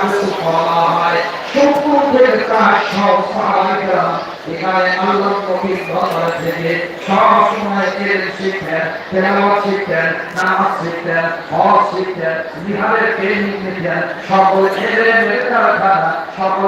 গেছে বলা হয় সত্তর থেকে সব সাহাবিরা সব সকল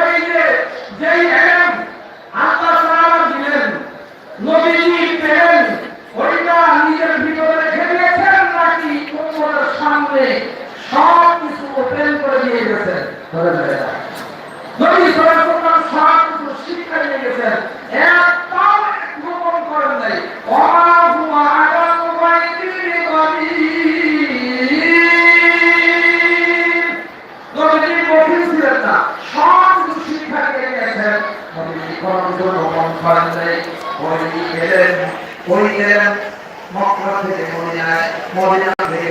ওই যে যেই এলেম আল্লাহ তাআলা দিলেন নবীজি পেলেন ওইটা নিজের ভিতরে রেখে দিয়েছেন নাকি উম্মতের সামনে সব কিছু ওপেন করে দিয়ে গেছেন ধরে ধরে নবী সাল্লাল্লাহু আলাইহি ওয়াসাল্লাম সব কিছু শিক্ষা দিয়ে গেছেন একটাও গোপন করেন নাই ওমা হুয়া আলামু বাইতিল গবীর নবীজি কঠিন ছিলেন না সব কিছু শিক্ষা দিয়ে গেছেন নবীজি কোনো জন্য কম করেন নাই ওই গেলেন ওই গেলেন মক্কা থেকে মদিনায় মদিনা থেকে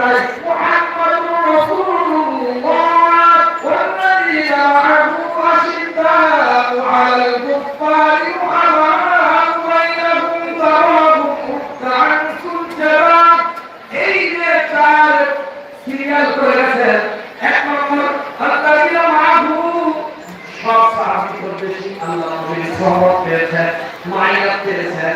কোরআন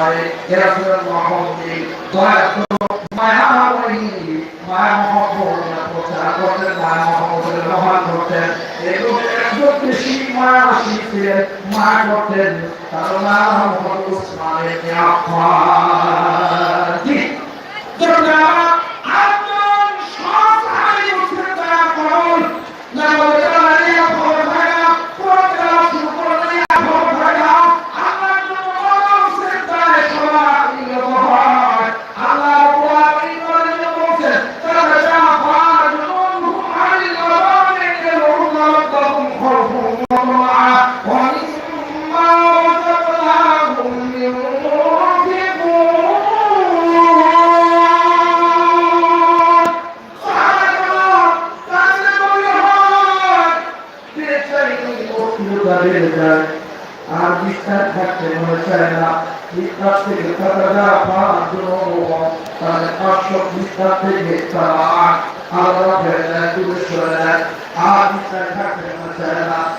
বিষয়ে এরা ছিলেন মহব্বতী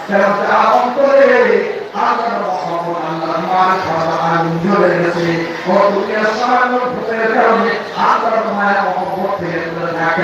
চায় না কেন অন্তরে আল্লাহ মহম্মদ আল্লাহ মান আগুন জ্বলে গেছে ও দুনিয়া সামান্য ভূতের কারণে আল্লাহ মায়া মহব্বত থেকে দূরে থাকে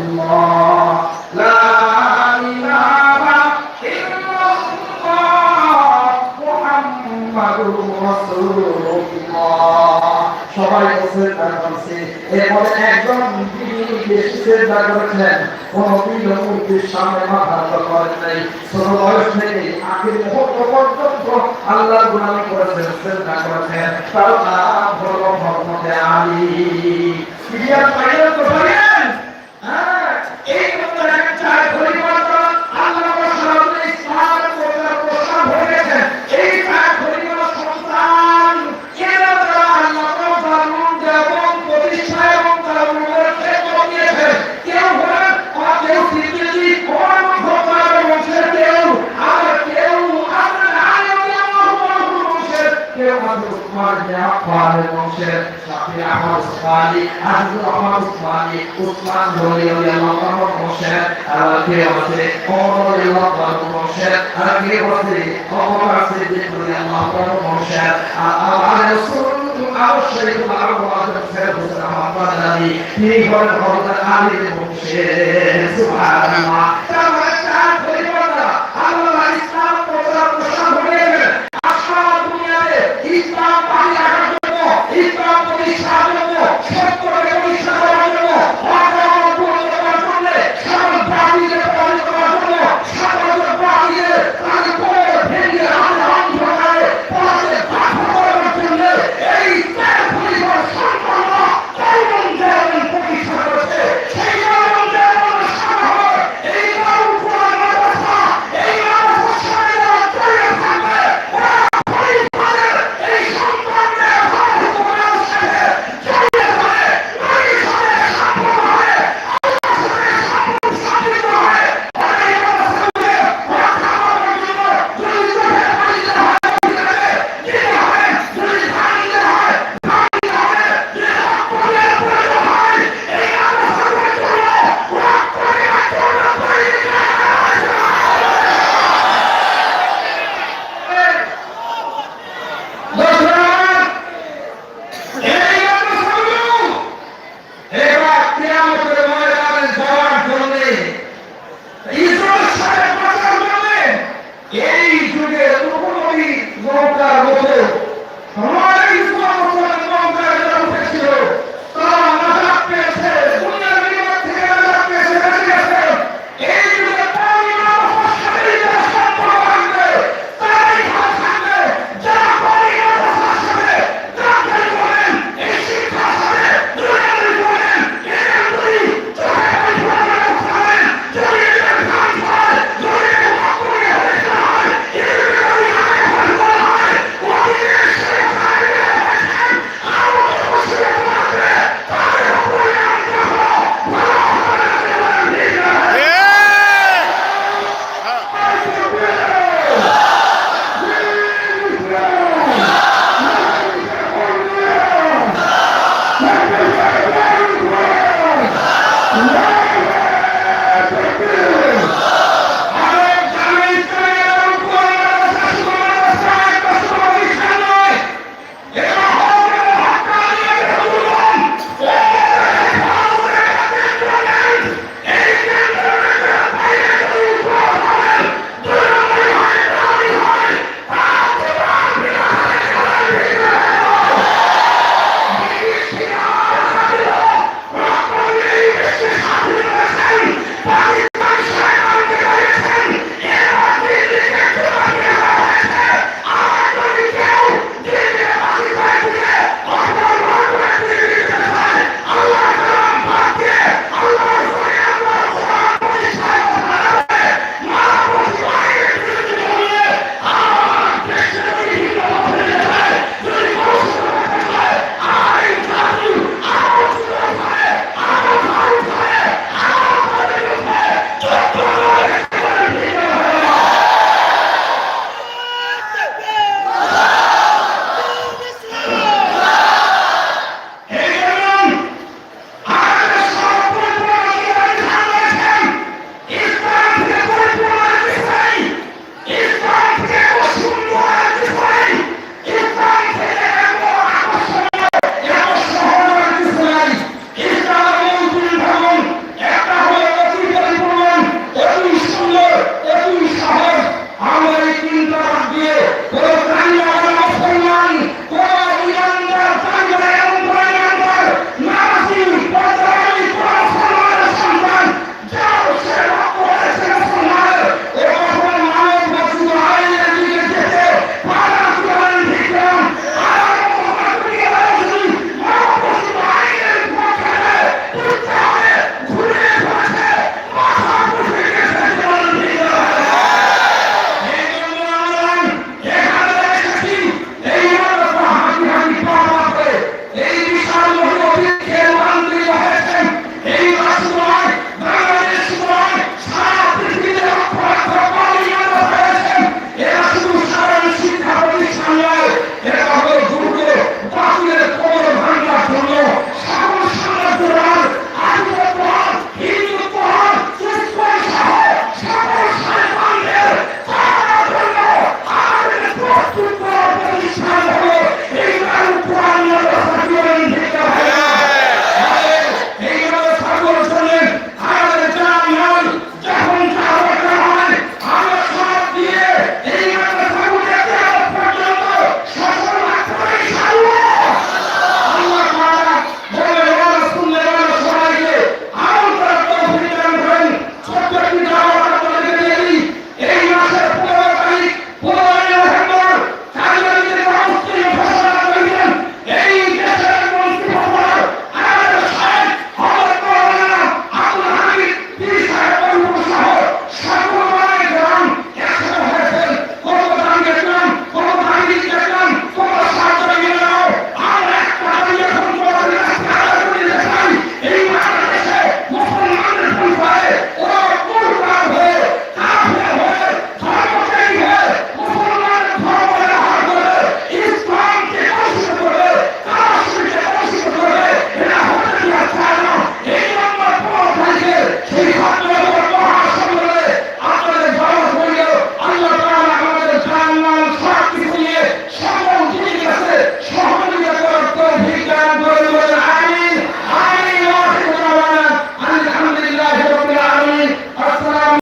বেশি সেজদা করেছেন কোন বিলমূর্তির সামনে মাথা করেন নাই। ছোট বয়স থেকে গুলামি করেছেন আলী। উসমান জাফর বংশের সাথে আমার উসমানী আবু আমার উসমানী, উসমান ধরে আল্লাহ বংশের আর কেউ আছে ওমর আল্লাহ বংশের আর কেউ আছে ওমর আছে দেখুন আল্লাহ বংশের আর রাসূল অবশ্যই তোমার আওয়াজ ফেরত আমার বানানি তিনি হলেন হযরত আলী বংশের সুবহানাল্লাহ